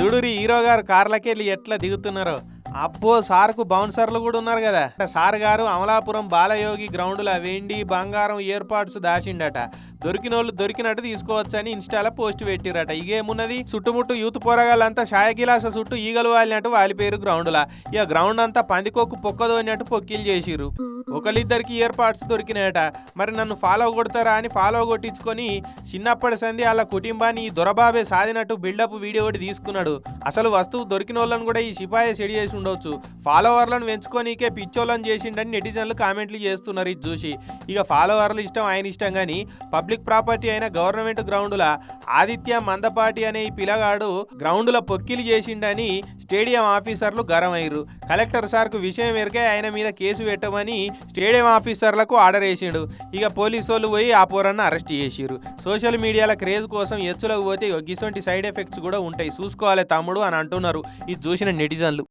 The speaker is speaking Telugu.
చూడురి హీరో గారు కార్లకెళ్ళి ఎట్లా దిగుతున్నారో? అబ్బో సార్కు బౌన్సర్లు కూడా ఉన్నారు కదా. సార్ గారు అమలాపురం బాలయోగి గ్రౌండ్లో వెండి బంగారం ఏర్పాట్స్ దాచిండట. దొరికిన వాళ్ళు దొరికినట్టు తీసుకోవచ్చని ఇన్స్టాలో పోస్ట్ పెట్టిరట. ఇగేమున్నది? చుట్టుముట్టు యూత్ పోరగాళ్ళంతా షాయగిలాస చుట్టూ ఈగలు వాలినట్టు వాలిపోయారు గ్రౌండ్లా. ఇక గ్రౌండ్ అంతా పందికొక్కు పొక్కదోనినట్టు పొక్కిలు చేసిరు ఒకరిద్దరికి ఇయర్ పార్ట్స్ దొరికినాయట. మరి నన్ను ఫాలో కొడతారా అని ఫాలో కొట్టించుకొని చిన్నప్పటి సంధి వాళ్ళ కుటుంబాన్ని ఈ దొరబాబే సాధినట్టు బిల్డప్ వీడియో ఒకటి తీసుకున్నాడు. అసలు వస్తువు దొరికిన వాళ్ళని కూడా ఈ సిపాయి సెడి చేసి ఉండొచ్చు. ఫాలోవర్లను పెంచుకోనికే పిచ్చోళ్ళని చేసిండని నెటిజన్లు కామెంట్లు చేస్తున్నారు ఇది చూసి ఇక ఫాలోవర్లు ఇష్టం ఆయన ఇష్టం కానీ పబ్లిక్ ప్రాపర్టీ అయిన గవర్నమెంట్ గ్రౌండ్ల ఆదిత్య మందపాటి అనే ఈ పిల్లగాడు గ్రౌండ్ల పొక్కిలు చేసిండని స్టేడియం ఆఫీసర్లు గరమయ్యారు కలెక్టర్ సార్కు విషయం ఎరికే ఆయన మీద కేసు పెట్టమని స్టేడియం ఆఫీసర్లకు ఆర్డర్ వేసిండు. ఇక పోలీసు వాళ్ళు పోయి ఆ పోరన్న అరెస్ట్ చేసిరు సోషల్ మీడియాల క్రేజ్ కోసం ఎచ్చులకు పోతే ఇటువంటి సైడ్ ఎఫెక్ట్స్ కూడా ఉంటాయి. చూసుకోవాలి తమ్ముడు అని అంటున్నారు ఇది చూసిన నెటిజన్లు.